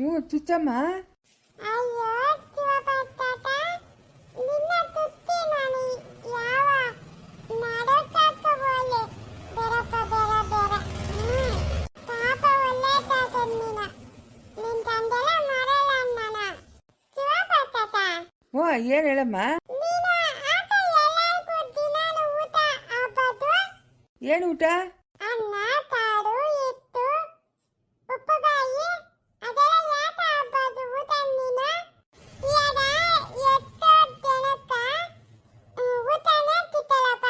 ಹ್ಞೂ ಚುಚ್ಚಮ್ಮ. ಓ ಏನ್ ಹೇಳಮ್ಮ? ಏನು ಊಟ ಅನ್ನ ಕಾಳು ಇತ್ತು ಉಪ್ಪುಗಾಯಿ ಅದೆಲ್ಲ ಯಾಕೆ ಹಾಕೋದು ಊಟ ನೀನು ಇವಾಗ ಎಷ್ಟೋ ಜನಕ್ಕ ಹ್ಮ್, ಊಟನೇ ತಿತ್ತಲಪ್ಪ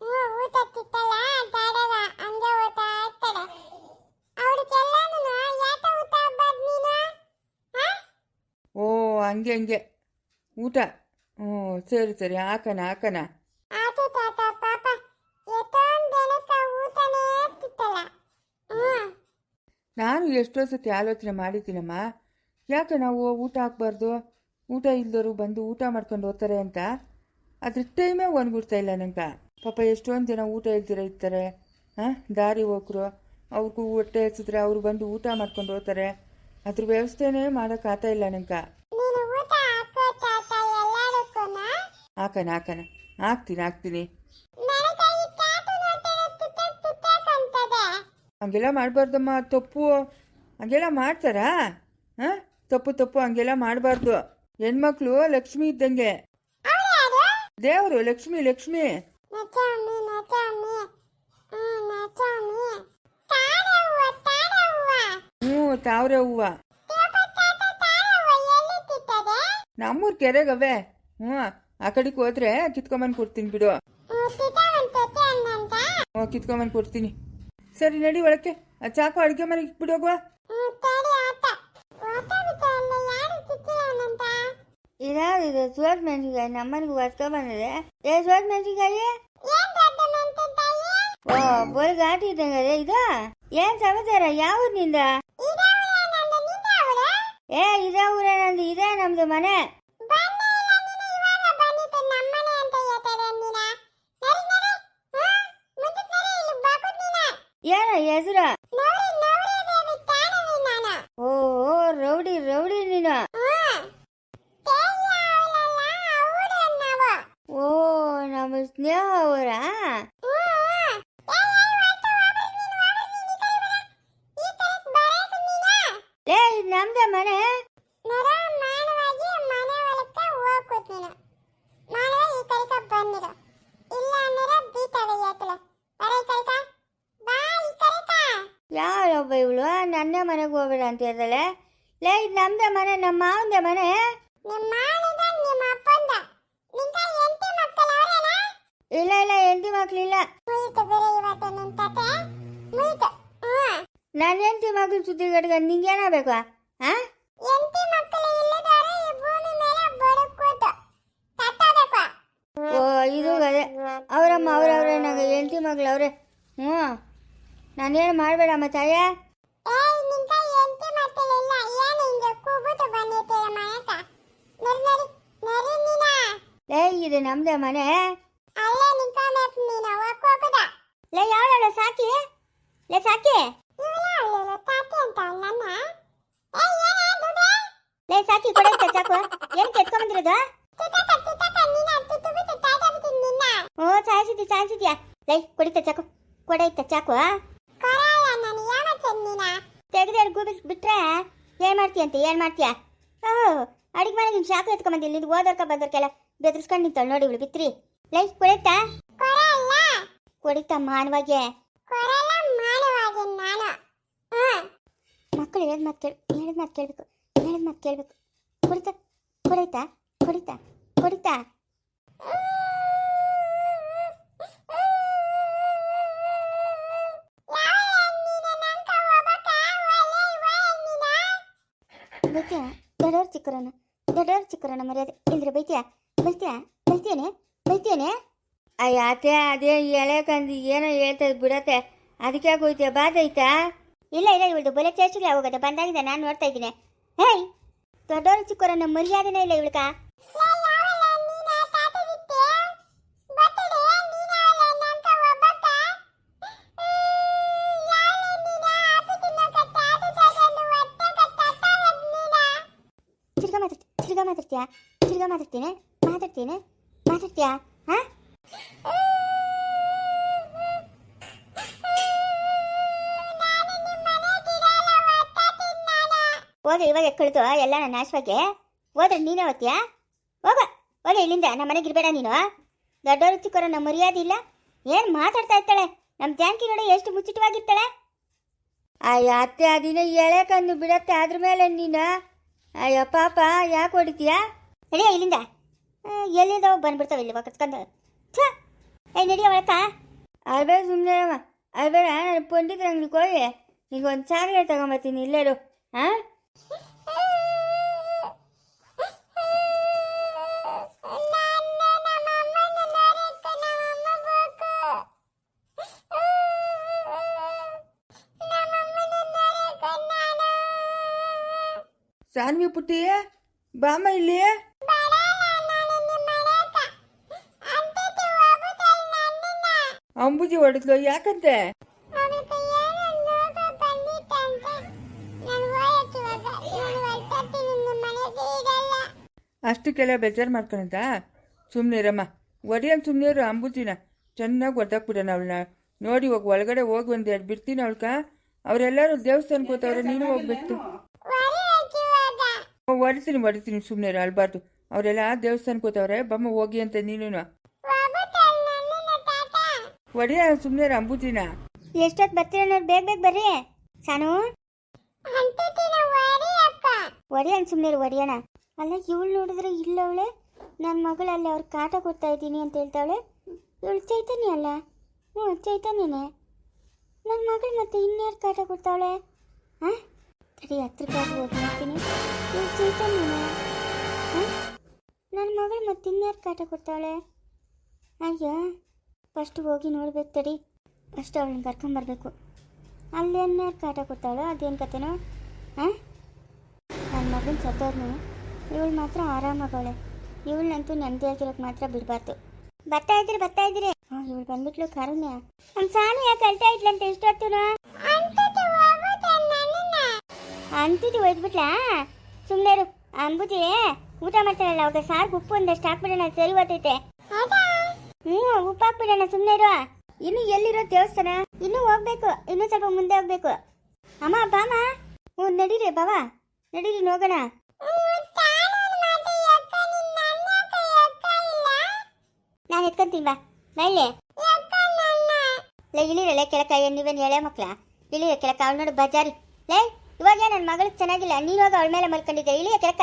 ಹ್ಞೂ ಊಟ ತಿತ್ತಲ್ಲ ದಾಡಗ ಹಂಗೆ ಊಟ ಇರ್ತಾರೆ ಅವ್ರಿಗೆಲ್ಲನೂ ಯಾಕೆ ಊಟ ಹಾಕೋದು ನೀನು ಹಾಂ ಓ ಹಂಗೆ. ಹಂಗೆ ಊಟ. ಹ್ಞೂ ಸರಿ ಸರಿ ಹಾಕಣ ಹಾಕಣ. ಆತು ತಾತ ಪಾಪ. ಎಷ್ಟೊಂದು ಜನಕ್ಕ ಊಟನೇ ತಿತ್ತಲ್ಲ ಹ್ಞೂ. ನಾನು ಎಷ್ಟೋ ಸತಿ ಆಲೋಚನೆ ಮಾಡಿದ್ದೀನಮ್ಮ. ಯಾಕೆ ನಾವು ಊಟ ಹಾಕ್ಬಾರ್ದು? ಊಟ ಇಲ್ದವರು ಬಂದು ಊಟ ಮಾಡ್ಕೊಂಡು ಹೋಗ್ತಾರೆ ಅಂತ. ಅದ್ರ ಟೈಮೇ ಒಂದ್ಬಿಡ್ತಾ ಇಲ್ಲ ನಂಗೆ. ಪಾಪ ಎಷ್ಟೊಂದು ಜನ ಊಟ ಇಲ್ದಿರ ಇರ್ತಾರೆ. ಹಾಂ ದಾರಿ ಹೋಗ್ರು. ಅವ್ರಿಗೂ ಹೊಟ್ಟೆ ಹಚ್ಚಿದ್ರೆ ಅವ್ರು ಬಂದು ಊಟ ಮಾಡ್ಕೊಂಡು ಹೋಗ್ತಾರೆ. ಅದ್ರ ವ್ಯವಸ್ಥೆನೇ ಮಾಡೋಕ್ಕಾಗ್ತಾ ಇಲ್ಲ ನಂಗೆ. ಹಾಕಣ ಹಾಕಣ. ಹಾಕ್ತೀನಿ ಹಾಕ್ತೀನಿ. ಹಂಗೆಲ್ಲ ಮಾಡಬಾರ್ದಮ್ಮ, ತಪ್ಪು. ಹಂಗೆಲ್ಲ ಮಾಡ್ತಾರಾ? ಹಾಂ? ತಪ್ಪು ತಪ್ಪು. ಹಂಗೆಲ್ಲ ಮಾಡಬಾರ್ದು. ಹೆಣ್ಮಕ್ಳು ಲಕ್ಷ್ಮಿ ಇದ್ದಂಗೆ. ದೇವರು, ಲಕ್ಷ್ಮಿ ಲಕ್ಷ್ಮಿ. ಹ್ಞೂ, ತಾವ್ರೆ ಹೂವ. ನಮ್ಮೂರ್ ಕೆರೆಗವೆ ಹ್ಞೂ. ಆ ಕಡೆಗೆ ಹೋದ್ರೆ ಕಿತ್ಕೊಂಬಂದು ಕೊಡ್ತೀನಿ ಬಿಡು. ಹ್ಞೂ ಕಿತ್ಕೊಂಬಂದು ಕೊಡ್ತೀನಿ. ಸರಿ ನಡಿ ಒಳಕ್ಕೆ. ಆ ಚಾಕು ಅಡುಗೆ ಮನೆಗೆ ಇಟ್ಬಿಡು ಹೋಗುವ. ಇದಾವಿದೆ ಸೋಟ್ ಮೆಣಸಿನ್ಕಾಯಿ ನಮ್ಮನಿಗೆ ಹೊಸ್ಕೊ ಬಂದಿದೆ. ಏ ಸೋಟ್ ಮೆಣಸಿನ್ಕಾಯಿ? ಓ ಬೋಲ್ ಘಾಟಿ ಇದ್ದಂಗೆ ಇದು? ಏನ್ ಸಮಾಚಾರ ಯಾವ ಊರಿನಿಂದ? ಏ ಇದೇ ಊರೇ ನಂದು ಇದೇ ನಮ್ದು ಮನೆ ಬನ್ನಿ ಇಲ್ಲ ನೀನು ಇವಾಗ ಬಂದಿತ್ತು ನಮ್ಮನೆ ಅಂತ ಹೇಳ್ತಾರೆ ನೀನ ನರಿ ನರಿ ಹಾ ಮುದ್ದು ನರಿ ಇಲ್ಲಿ ಬಾಕುದ್ ನೀನ ಏನ ಹೆಸರು ನವರಿ ನವರಿ ದೇವಿ ತಾನವಿ ನಾನು ಓ ಓ, ರೌಡಿ ರೌಡಿ ನೀನು ಹಾ ತೇಯ ಅವಳಲ್ಲ ಅವಳು ನಾವು ಓ ನಮ್ಮ ಸ್ನೇಹ ಅವರಾ ಹ್ಞೂ ಹ್ಞೂ ಏ ಏ ಇವತ್ತು ವಾಪಸ್ ನೀನು ವಾಪಸ್ ನೀನು ಈ ಕಡೆ ಬರ ಈ ಕಡೆ ಬರಕು ನೀನ ಲೇ ಇದು ನಮ್ದೇ ಮನೆ ನರ ಮಾನವಾಗಿ ಮನೆ ಒಳಕ್ಕೆ ಹೋಗ್ಕೋತ್ ನೀನು ಮಾನವ ಈ ಕಡೆಗೆ ಬಂದಿರು ಇಲ್ಲ ಅಂದ್ರೆ ಬೀತವೆ ಏತಲೆ ಬರ ಈ ಕಡೆಗೆ ಬಾ ಈ ಕಡೆಗೆ ಯಾವಳೊಬ್ಬ ಇವಳು ನನ್ನೇ ಮನೆಗೆ ಹೋಗ್ಬೇಡ ಅಂತ ಹೇಳ್ದಲೆ ಲೇ ಇದು ನಮ್ದೇ ಮನೆ ನಮ್ಮ ಮಾವಂದೇ ಮನೆ ನಿಮ್ಮ ಮಾನದ ನಿಮ್ಮ ಅಪ್ಪಂದ ನಿಂತ ಎಂಟಿ ಮಕ್ಕಳವರೇನಾ ಇಲ್ಲ ಇಲ್ಲ ಹೆಂಡತಿ ಮಕ್ಳಿಲ್ಲ ಮುಯಿತು ಬೇರೆ ಇವತ್ತು ನಿನ್ ತತೆ ಮುಯಿತು ಹ್ಮ್ ನನ್ನ ಹೆಂಡತಿ ಮಕ್ಳು ಸುದ್ದಿ ಗಡ್ಗ ನಿಂಗೇನಾಗಬೇಕು ಹಾ ನರಿ ನರಿ ನೀನ ಲೇ ಇದು ನಮ್ದೇ ಮನೆ ಅಲ್ಲೇ ನಿಂತ್ಕೊಬೇಕು ನೀನು ಹೋಗ್ಕೋಗುದ ಲೇ ಯಾವಳ ಸಾಕಿ ಲೇ ಸಾಕಿ ಇವಳ ಅಲ್ಲಿರೋ ತಾತಿ ಅಂತ ನನ್ನ ಏಯ್ ಏನ ದುಡ್ಡೆ ಲೇ ಸಾಕಿ ಕೊಡೈತೆ ಚಾಕು ಏನು ಕೆತ್ಕೊಂಬಂದಿರೋದು ತುತಕ ತುತಕ ನೀನ ತುತು ಬಿಟ್ಟು ತಾತ ಬಿಟ್ಟು ನಿನ್ನ ಓ ಸಾಯಿಸಿದ್ದಿ ಸಾಯಿಸಿದ್ಯಾ ಲೈ ಕೊಡಿತ ಚಾಕು ಕೊಡೈತೆ ಚಾಕು ಕೊರಾಯ ನಾನು ಯಾವತ್ತೆ ನೀನ ತೆಗೆದು ಗೂಬಿಸ್ ಬಿಟ್ರೆ ಏನು ಮಾಡ್ತೀಯಂತೆ ಏನು ಮಾಡ್ತೀಯ? ಓಹ್ ಅಡಿಗೆ ಮನೆಗೆ ನಿಮ್ಮ ಶಾಕು ಎತ್ಕೊಂಬಂದಿಲ್ಲ ಇದು ಓದೋರ್ಕ ಬಂದೋರ್ಕೆಲ್ಲ ಬೆದರ್ಸ್ಕೊಂಡು ನಿಂತಳು ನೋಡಿ ಇವಳು ಬಿತ್ರಿ. ಲೈಫ್ ಕುಡಿತಾ ಕೊರಲ್ಲ. ಕೊಡಿತ ಮಾನವಾಗೆ. ಮಕ್ಕಳು ಹೇಳಿದ ಮಾತು ಕೇಳಿ ಹೇಳಿದ ಮಾತು ಕೇಳಬೇಕು ಹೇಳಿದ ಮಾತು ಕೇಳಬೇಕು. ಕೊಡಿತಾ ಕೊಡೈತಾ ಕೊಡಿತಾ ಕೊಡಿತಾ ಬೈತೀಯ? ದೊಡ್ಡವ್ರ ಚಿಕ್ಕರನ್ನ ದೊಡ್ಡವ್ರ ಚಿಕ್ಕರನ್ನ ಮರ್ಯಾದೆ. ಇಲ್ದ್ರೆ ಬೈತ್ಯಾ? ಬೈತ್ಯಾ? ಬೈತೀಯನೆ? ಬೈತೀಯನೆ? ಅಯ್ಯ ಅತ್ತೆ ಅದೇ ಎಳೆ ಕಂದು ಏನೋ ಹೇಳ್ತದೆ ಬಿಡತ್ತೆ. ಅದಕ್ಕೆ ಹೋಯ್ತೀಯ? ಬಾದೈತಾ ಇಲ್ಲ ಇಲ್ಲ ಇವಳು ಬಲೆ ಚೇರ್ಚಿಗೆ ಹೋಗೋದು ಬಂದಾಗಿದೆ ನಾನು ನೋಡ್ತಾ ಇದ್ದೀನಿ. ಹೇಯ್! ದೊಡ್ಡವ್ರ ಚಿಕ್ಕವರನ್ನ ಮರ್ಯಾದೆನೇ ಇಲ್ಲ ಇವಳ್ಕ. ಮಾತಾಡ್ತೀನಿ ಮಾತಾಡ್ತೀಯಾ ಹಾ? ಹೋಗಿ ಇವಾಗ ಕಳಿತು ಎಲ್ಲ ನನ್ನ ನಾಶವಾಗಿ. ಹೋದ್ರೆ ನೀನೇ ಅವತ್ಯಾ ಹೋಗ ಹೋಗ ಇಲ್ಲಿಂದ ನಮ್ಮ ಮನೆಗೆ ಇರಬೇಡ ನೀನು. ದೊಡ್ಡವರು ಚಿಕ್ಕವರು ನಮ್ಮ ಮರ್ಯಾದೆ ಇಲ್ಲ. ಏನು ಮಾತಾಡ್ತಾ ಇರ್ತಾಳೆ? ನಮ್ಮ ಜಾನಕಿ ನೋಡಿ ಎಷ್ಟು ಮುಚ್ಚಿಟವಾಗಿರ್ತಾಳೆ. ಅಯ್ಯ ಅತ್ತೆ ಅದಿನ ಎಳೆಕಂದು ಬಿಡತ್ತೆ ಅದ್ರ ಮೇಲೆ ನೀನು. ಅಯ್ಯ ಪಾಪ ಯಾಕೆ ಹೊಡಿತೀಯಾ? ನಡಿಯ ಇಲ್ಲಿಂದ. ಎಲ್ಲಿದ್ದಾವ ಬಂದ್ಬಿಡ್ತಾವೆ ಇಲ್ಲಿ ಕತ್ಕೊಂಡು ಛ! ಏ ನಡಿಯ ಒಳಕ ಅಲ್ಬೇಡ ಸುಮ್ಮನೆ ಅಲ್ಬೇಡ ನಾನು ಪಂಡಿತರ ಅಂಗಡಿಗೆ ಹೋಗಿ ಈಗ ಒಂದು ಚಾಕ್ಲೇಟ್ ತಗೊಂಬರ್ತೀನಿ ಇಲ್ಲೇರು ಹಾಂ? ಸಾನ್ವಿ ಪುಟ್ಟಿ ಬಾಮ ಇಲ್ಲಿ. ಅಂಬುಜಿ ಹೊಡೆದ್ಲು ಯಾಕಂತೆ? ಅಷ್ಟಕ್ಕೆಲ್ಲ ಬೇಜಾರು ಮಾಡ್ಕೊಳಂತ ಸುಮ್ಮನೆ ಇರಮ್ಮ. ಒಡಿಯನ್ ಸುಮ್ಮನೆ ಇರು ಅಂಬುಜಿನ. ಚೆನ್ನಾಗಿ ಹೊಡೆದಾಕ್ಬಿಡೋಣ ಅವಳನ್ನ. ನೋಡಿ ಹೋಗಿ ಒಳಗಡೆ ಹೋಗಿ ಒಂದು ಎರಡು ಬಿಡ್ತೀನಿ ಅವಳ್ಕ. ಅವರೆಲ್ಲರೂ ದೇವಸ್ಥಾನಕ್ಕೆ ಹೋಗ್ತಾವ್ರೆ ನೀನು ಹೋಗ್ಬೇಕು ಹೊಡಿತೀನಿ ಹೊಡಿತೀನಿ ಸುಮ್ಮನೆ ಅಲ್ಬಾರ್ದು ಅವರೆಲ್ಲ ದೇವಸ್ಥಾನಕ್ಕೆ ಹೋಗ್ತಾವ್ರೆ ಬಮ್ಮ ಹೋಗಿ ಅಂತ ನೀನು ಒಡಿಯ ಸುಮ್ಮನೆ ಇರು ಅಂಬುಜಿನ ಎಷ್ಟೊತ್ತು ಬರ್ತೀರ ನೋಡಿ ಬೇಗ ಬೇಗ ಬರ್ರಿ. ಸಾನು? ಒಡೆಯನ್ ಸುಮ್ಮನೆ ಒಡೆಯೋಣ ಅಲ್ಲ ಇವಳು ನೋಡಿದ್ರೆ ಇಲ್ಲ ಅವಳೆ. ನನ್ನ ಮಗಳಲ್ಲಿ ಅವ್ರ ಕಾಟ ಕೊಡ್ತಾ ಇದ್ದೀನಿ ಅಂತ ಹೇಳ್ತಾವಳೆ. ಇವಳು ಚೈತನ್ಯ ಅಲ್ಲ? ಹ್ಞೂ ಚೈತನ್ಯನೇ. ನನ್ನ ಮಗಳು ಮತ್ತೆ ಇನ್ಯಾರು ಕಾಟ ಕೊಡ್ತಾವಳೆ? ಹಾಂ ತಡಿ ಕಾಟ ಹೋಗಿ ನೋಡ್ತೀನಿ. ಇವಳು ಚೈತನ್ಯನೇ. ಹಾಂ ನನ್ನ ಮಗಳು ಮತ್ತೆ ಇನ್ಯಾರು ಕಾಟ ಕೊಡ್ತಾವಳೆ? ಅಯ್ಯೋ. ಫಸ್ಟ್ ಹೋಗಿ ನೋಡ್ಬೇಕು ತಡಿ ಫಸ್ಟ್ ಅವಳನ್ನ ಕರ್ಕೊಂಬರ್ಬೇಕು ಅಲ್ಲೇನ್ಯಾರು ಕಾಟ ಕೊಡ್ತಾವಳೋ ಅದೇನು ಕತೆನೋ? ಹಾಂ ನನ್ನ ಮಗನ ಸತ್ತೋದ್ನು. ಇವಳು ಮಾತ್ರ ಆರಾಮಾಗವಳೆ ಇವಳನ್ನಂತೂ ನೆಮ್ಮದಿಯಾಗಿರೋಕೆ ಮಾತ್ರ ಬಿಡಬಾರ್ದು. ಬರ್ತಾ ಇದ್ದೀರಿ ಬರ್ತಾ ಇದ್ದೀರಿ ಹಾಂ ಇವಳು ಬಂದ್ಬಿಟ್ಲು ಕಾರುಣ್ಯ. ನಮ್ಮ ಸಾನು ಯಾಕೆ ಅಳ್ತಾ ಇದ್ಲಂತೆ ಎಷ್ಟೊತ್ತು ಅಂತಿದ್ದು ಒಯ್ದ್ಬಿಟ್ಲಾ ಸುಮ್ಮನೆ ಅಂಬುದಿ ಅಂಬುಜಿ ಊಟ ಮಾಡ್ತಾಳಲ್ಲ ಅವಾಗ ಸಾರ್ಗೆ ಉಪ್ಪು ಒಂದಷ್ಟು ಹಾಕ್ಬಿಡೋಣ ಸರಿ ಓದೈತೆ ಹ್ಞೂ ಉಪ್ಪಾಕ್ ಬಿಡೋಣ ಸುಮ್ಮನೆ ಇರುವ. ಇನ್ನು ಎಲ್ಲಿರೋ ದೇವಸ್ಥಾನ? ಇನ್ನು ಹೋಗ್ಬೇಕು, ಇನ್ನು ಸ್ವಲ್ಪ ಮುಂದೆ ಹೋಗ್ಬೇಕು. ಅಮ್ಮ ಬಾಮ ಹ್ಞೂ, ನಡೀರಿ, ಬಾವಾ. ನಡೀರಿ ಹೋಗೋಣ ನಾನು ಎತ್ಕೊಂತೀನಿ, ಬಾ. ಬೈಲೆ. ಲೇ ಇಳಿರಲ್ಲ ಕೆಳಕ ನೀವೇನು ಎಳೆ ಮಕ್ಳ? ಇಳಿಯ ಕೆಳಕ, ಅವಳು ನೋಡು, ಬಜಾರಿ. ಲೇ, ಇವಾಗ ನನ್ನ ಮಗಳು ಚೆನ್ನಾಗಿಲ್ಲ? ನೀನು ಹೋಗ ಅವಳ ಮೇಲೆ ಮಲ್ಕೊಂಡಿದ್ದೆ ಇಳಿಯ ಕೆಳಕ.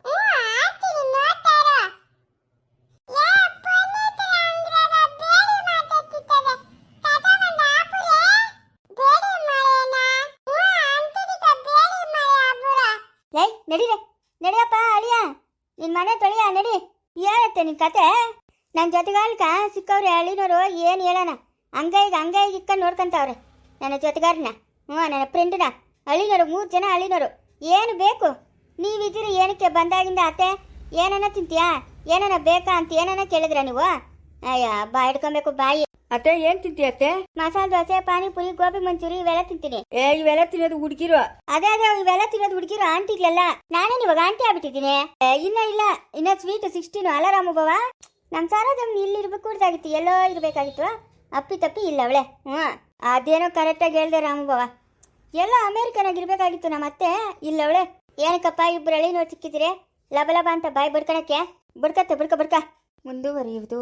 ಲೈ ನಡೀರೆ. ನಡಿಯಪ್ಪ, ಅಳಿಯ. ನಿನ್ ಮನೆ ತೊಳಿಯ, ನಡಿ. ಹೇಳತ್ತೆ ನಿನ್ ಕತೆ? ನನ್ನ ಜೊತೆಗಾರಕ ಸಿಕ್ಕವ್ರೆ ಹಳ್ಳಿನೋರು ಏನು ಹೇಳೋಣ? ಹಂಗೈಗೆ ಹಂಗೈಗೆ ಇಕ್ಕಂಡು ನೋಡ್ಕೊಂತವ್ರೆ. ನನ್ನ ಜೊತೆಗಾರನ, ಹ್ಞೂ, ನನ್ನ ಫ್ರೆಂಡ್ನ ಹಳ್ಳಿನೋರು ಮೂರು ಜನ ಅಳಿನೋರು. ಏನು ಬೇಕು? ನೀವಿದ್ದೀರಿ, ಏನಕ್ಕೆ ಬಂದಾಗಿಂದ ಅತ್ತೆ? ಏನನ್ನ ತಿಂತೀಯಾ? ಏನನ್ನ ಬೇಕಾ ಅಂತ ಏನನ್ನ ಕೇಳಿದ್ರ ನೀವು? ಅಯ್ಯ, ಬಾ, ಹಿಡ್ಕೊಬೇಕು, ಬಾಯಿ. ಅತ್ತೆ ಏನ್ ತಿಂತಿ ಅತ್ತೆ? ಮಸಾಲೆ ದೋಸೆ ಪಾನಿಪುರಿ ಗೋಬಿ ಮಂಚೂರಿ ಇವೆಲ್ಲ ತಿಂತೀನಿ. ಏ ಇವೆಲ್ಲ ತಿನ್ನೋದು ಹುಡುಗಿರು. ಅದೇ ಅದೇ ಇವೆಲ್ಲ ತಿನ್ನೋದು ಹುಡುಗಿರು ಆಂಟಿಗ್ಲೆಲ್ಲ ನಾನೇನು ಇವಾಗ ಆಂಟಿ ಆಗ್ಬಿಟ್ಟಿದ್ದೀನಿ? ಇನ್ನ ಇಲ್ಲ. ಇನ್ನ ಸ್ವೀಟ್ ಸಿಕ್ಸ್ಟೀನ್ ಅಲಾರಾಮ್ ಬವ ನಮ್ ಸಾರಾಜಮ್ ಇಲ್ಲಿ ಇರ್ಬೇಕು ಕೂಡ್ದಾಗಿತ್ತು ಎಲ್ಲೋ ಇರ್ಬೇಕಾಗಿತ್ತು. ಅಪ್ಪಿ ತಪ್ಪಿ ಇಲ್ಲ ಅವಳೆ. ಹ್ಞೂ ಅದೇನೋ ಕರೆಕ್ಟಾಗಿ ಹೇಳ್ದೆ ರಾಮುಭವ ಎಲ್ಲ ಅಮೇರಿಕನಾಗ ಇರ್ಬೇಕಾಗಿತ್ತು ನಮ್ಮ ಅತ್ತೆ. ಇಲ್ಲ ಅವಳೆ. ಏನಕ್ಕಪ್ಪ ಹಳ್ಳಿ ನೋಡಿ ಸಿಕ್ಕಿದ್ರೆ ಲಬ ಲಬ ಅಂತ ಬಾಯಿ ಬಡ್ಕಣಕ್ಕೆ? ಬಡ್ಕತ್ತೆ ಬಡ್ಕ ಬಡ್ಕ. ಮುಂದುವರಿಯುವುದು.